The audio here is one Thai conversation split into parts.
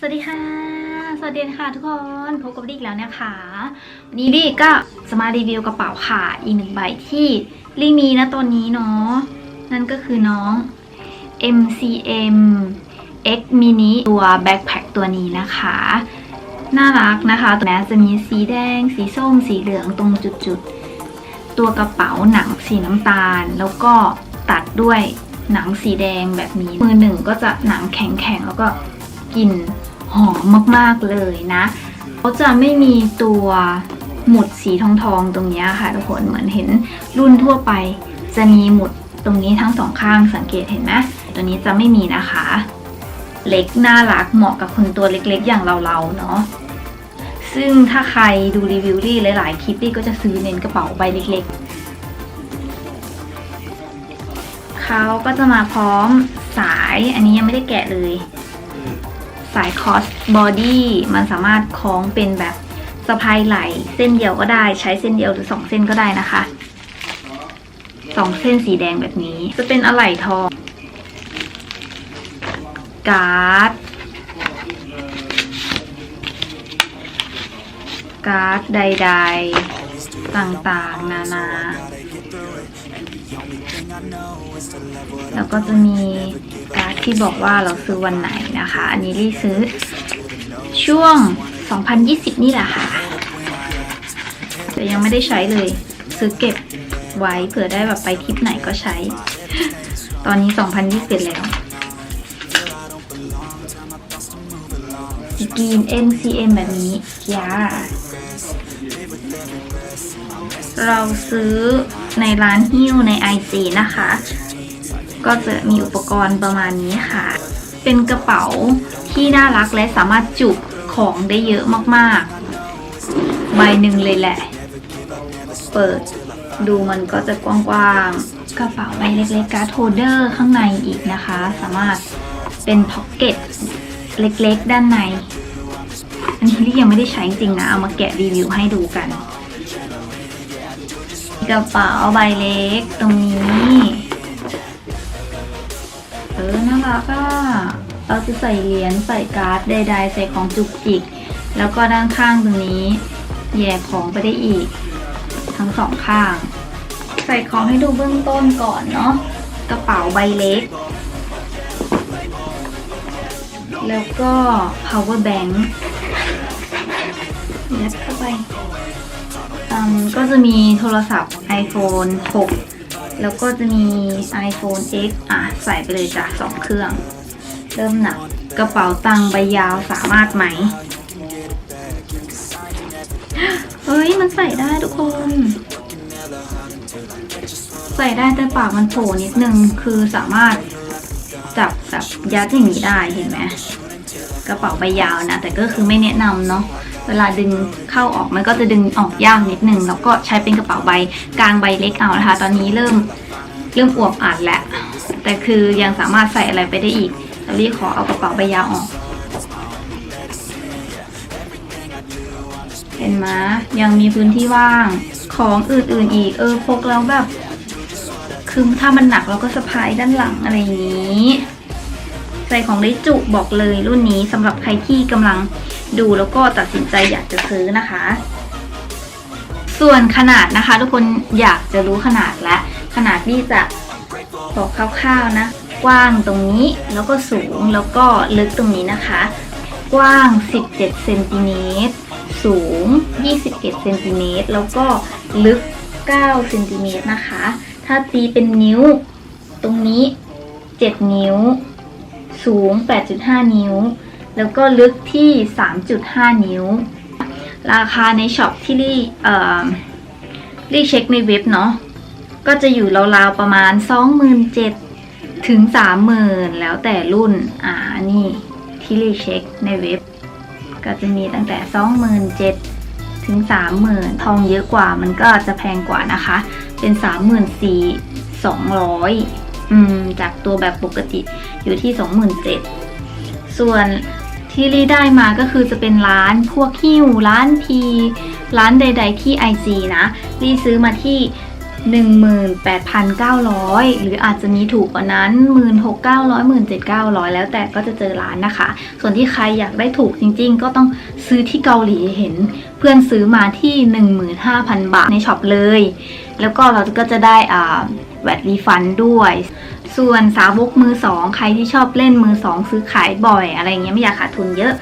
สวัสดีค่ะ สวัสดีค่ะทุกคนพบกับดิกแล้วนะคะวันนี้ดิกก็จะมารีวิวกระเป๋าค่ะอีกหนึ่งใบที่ลิมีนะตอนนี้เนาะนั่นก็คือน้อง MCM X Mini ตัวแบ็คแพคตัวนี้นะคะ น่ารักนะคะตัวนี้จะมีสีแดง สีส้ม สีเหลืองตรงจุดๆ ตัวกระเป๋าหนังสีน้ำตาล แล้วก็ตัดด้วยหนังสีแดงแบบนี้ มือหนึ่งก็จะหนังแข็งๆ แล้วก็กลิ่น หอมมากๆเลยนะเขาจะไม่มีตัวหมุดสีทองทองๆตรงนี้ค่ะทุกคนเหมือนเห็นรุ่นทั่วไป จะมีหมุดตรงนี้ทั้งสองข้างสังเกตเห็นไหมตัวนี้จะไม่มีนะคะ เล็กน่ารักเหมาะกับคนตัวเล็กๆอย่างเราๆเนาะซึ่งถ้าใครดูรีวิวรี่หลายๆคลิปรี่ก็จะซื้อเน้นกระเป๋าใบเล็กๆเขาก็จะมาพร้อมสายอันนี้ยังไม่ได้แกะเลย สายคอสบอดี้มันสามารถคล้องเป็นแบบสะพายไหลเส้นเดียวก็ได้ใช้เส้นเดียวหรือสองเส้นก็ได้นะคะสองเส้นสีแดงแบบนี้ จะเป็นอะไหล่ทอง การ์ด การ์ดใด ๆ ต่างๆ นานา แล้วก็จะมี ที่บอกว่าเราซื้อวันไหนนะคะ อันนี้รีซื้อช่วง 2020 นี่แหละค่ะ แต่ยังไม่ได้ใช้เลย ซื้อเก็บไว้เผื่อได้แบบไปทริปไหนก็ใช้ ตอนนี้ 2021 แล้วกรีน MCM แบบนี้ยาเราซื้อในร้านฮิ้วใน IG นะคะ ก็จะมีอุปกรณ์ประมาณนี้ค่ะ เป็นกระเป๋าที่น่ารักและสามารถจุของได้เยอะมากๆ ใบหนึ่งเลยแหละ เปิดดูมันก็จะกว้างๆ กระเป๋าใบเล็กๆการ์ดโฮเดอร์ข้างในอีกนะคะ สามารถเป็นพ็อกเก็ตเล็กๆ ด้านใน อันนี้ที่ยังไม่ได้ใช้จริงนะ เอามาแกะรีวิวให้ดูกัน กระเป๋าใบเล็กตรงนี้ เออน่ารักอะเราจะใส่เหรียญใส่การ์ดใดๆใส่ของจุกจิก แล้วก็ด้านข้างตรงนี้ แย่ของไปได้อีก ทั้งสองข้าง ใส่ของให้ดูเบื้องต้นก่อนเนาะกระเป๋าใบเล็ก แล้วก็ power bank ยัดเข้าไปอืมก็จะมีโทรศัพท์ iPhone 6 แล้วก็จะมี iPhone X อะใส่ไปเลยจ้ะสองเครื่อง เริ่มหนักกระเป๋าตังค์ใบยาวสามารถไหม เฮ้ย มันใส่ได้ทุกคน ใส่ได้แต่ปากมันโผล่นิดนึง คือสามารถจับแบบยัดอย่างนี้ได้เห็นไหมกระเป๋าใบยาวนะ แต่ก็คือไม่แนะนำเนาะ เวลาดึงเข้าออกมันก็จะดึงออกยากนิดนึงแล้วก็ใช้เป็นกระเป๋าใบกลางใบเล็กเอานะคะ ตอนนี้เริ่มเริ่มอวบอัดแหละแต่คือยังสามารถใส่อะไรไปได้อีกแต่รีขอเอากระเป๋าใบยาวออกเห็นไหมยังมีพื้นที่ว่างของอื่นๆอีก เออพกแล้วแบบ คือถ้ามันหนักเราก็สะพายด้านหลังอะไรอย่างนี้ ใส่ของได้จุบอกเลยรุ่นนี้สำหรับใครที่กำลัง ดูแล้วก็ตัดสินใจอยากจะซื้อนะคะ ส่วนขนาดนะคะ ทุกคนอยากจะรู้ขนาดและ ขนาดที่จะบอกคร่าวๆนะ กว้างตรงนี้แล้วก็สูงแล้วก็ลึกตรงนี้นะคะ กว้าง 17เซนติเมตรสูง 21เซนติเมตรแล้วก็ลึก9เซนติเมตรนะคะ ถ้าตีเป็นนิ้ว ตรงนี้ 7 นิ้ว สูง 8.5 นิ้ว แล้วก็ลึกที่ 3.5 นิ้ว ราคาในช็อปที่รีเอ่อรีเช็คในเว็บเนาะก็จะอยู่ราวๆประมาณ 27,000ถึง 30,000 แล้วแต่รุ่น อ่านี่ที่รีเช็คในเว็บ ก็จะมีตั้งแต่ 27,000ถึง 30,000 ทองเยอะกว่ามันก็จะแพงกว่านะคะ เป็น 34,200อืมจากตัวแบบปกติอยู่ที่ 27,000ส่วน ที่รีได้มาก็คือจะเป็นร้านพวกฮิ้วร้านพีร้านใด ๆ ที่ IG นะรีซื้อมาที่ 18,900 หรืออาจจะมีถูกกว่านั้น 16,900 17,900 แล้วแต่ก็จะเจอร้านนะคะ ส่วนที่ใครอยากได้ถูกจริง ๆ ก็ต้องซื้อที่เกาหลีเห็น เพื่อนซื้อมาที่ 15,000 บาทในช็อปเลย แล้วก็เราก็จะได้อ่าแวดรีฟันด้วย ส่วนสาวกมือสองใครที่ชอบเล่นมือสองซื้อขายบ่อย อะไรเงี้ยไม่อยากขาดทุนเยอะ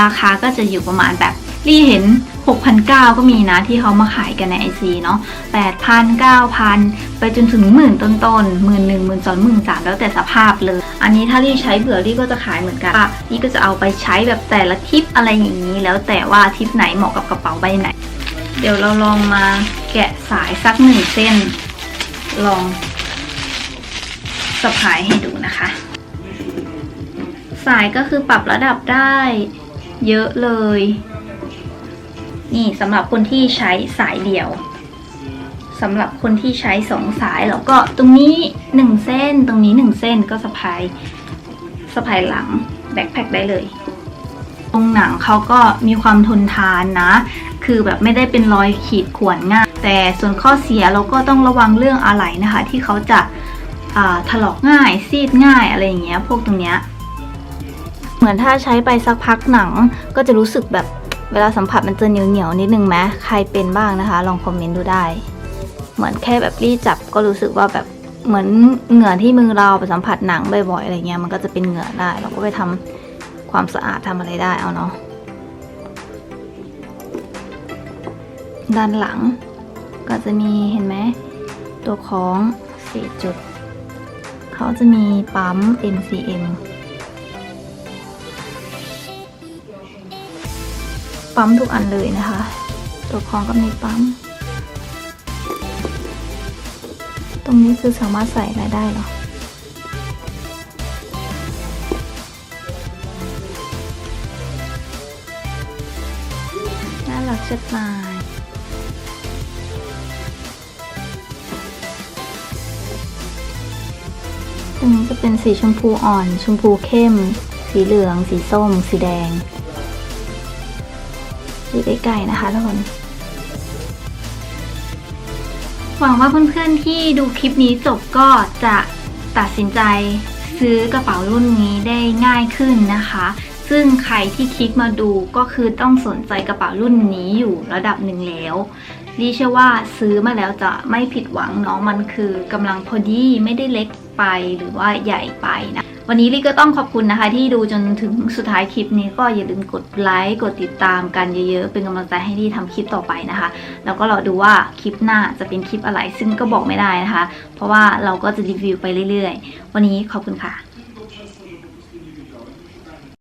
ราคาก็จะอยู่ประมาณแบบรี่เห็น 6,900 ก็มีนะที่เขามาขายกันในไอซีเนาะ8,000 9,000 ไปจนถึงหมื่นต้นๆหมื่นหนึ่งหมื่นสองหมื่นสามแล้วแต่สภาพเลย อันนี้ถ้ารี่ใช้เบื่อรี่ก็จะขายเหมือนกันอะรี่ก็จะเอาไปใช้แบบแต่ละทิปอะไรอย่างนี้ แล้วแต่ว่าทิปไหนเหมาะกับกระเป๋าใบไหน เดี๋ยวเราลองมาแกะสายสักหนึ่งเส้น ลอง สะพายให้ดูนะคะ สายก็คือปรับระดับได้ เยอะเลย นี่สำหรับคนที่ใช้สายเดี่ยวสำหรับคนที่ใช้สองสายแล้วก็ตรงนี้หนึ่งเส้นตรงนี้หนึ่งเส้นก็สะพายสะพายหลังแบ็คแพคได้เลย ตรงหนังเขาก็มีความทนทานนะ คือแบบไม่ได้เป็นรอยขีดข่วนง่ายแต่ส่วนข้อเสียเราก็ต้องระวังเรื่องอะไหล่นะคะ ที่เขาจะ ถลอกง่ายซีดง่ายอะไรอย่างเงี้ยพวกตรงเนี้ยเหมือนถ้าใช้ไปสักพักหนังก็จะรู้สึกแบบเวลาสัมผัสมันจะเหนียวเหนียวนิดนึงไหมใครเป็นบ้างนะคะ ลองคอมเมนต์ดูได้ เหมือนแค่แบบรีจับก็รู้สึกว่าแบบเหมือนเหงื่อที่มือเราไปสัมผัสหนังบ่อยๆอะไรเงี้ยมันก็จะเป็นเหงื่อได้ เราก็ไปทำความสะอาดทำอะไรได้เอาเนาะด้านหลังก็จะมีเห็นไหมตัวของสี่จุด เขาจะมีปั๊ม MCM ปั๊มทุกอันเลยนะคะ ตัวคล้องก็มีปั๊ม ตรงนี้คือสามารถใส่อะไรได้หรอน่ารักจัดมาย รงนี้จะเป็นสีชมพูอ่อน ชมพูเข้ม สีเหลือง สีส้ม สีแดงดูใกล้ๆนะคะทุกคน หวังว่าเพื่อนๆที่ดูคลิปนี้จบก็จะตัดสินใจซื้อกระเป๋ารุ่นนี้ได้ง่ายขึ้นนะคะ ซึ่งใครที่คลิกมาดูก็คือต้องสนใจกระเป๋ารุ่นนี้อยู่ระดับหนึ่งแล้วรีเชื่อว่าซื้อมาแล้วจะไม่ผิดหวังเนาะมันคือกำลังพอดีไม่ได้เล็ก ไปหรือว่าใหญ่ไปนะ วันนี้ลี่ก็ต้องขอบคุณนะคะ ที่ดูจนถึงสุดท้ายคลิปนี้ก็อย่าลืมกดไลค์กดติดตามกันเยอะๆ เป็นกำลังใจให้ลี่ทำคลิปต่อไปนะคะ แล้วก็รอดูว่าคลิปหน้าจะเป็นคลิปอะไรซึ่งก็บอกไม่ได้นะคะ เพราะว่าเราก็จะรีวิวไปเรื่อยๆ วันนี้ขอบคุณค่ะ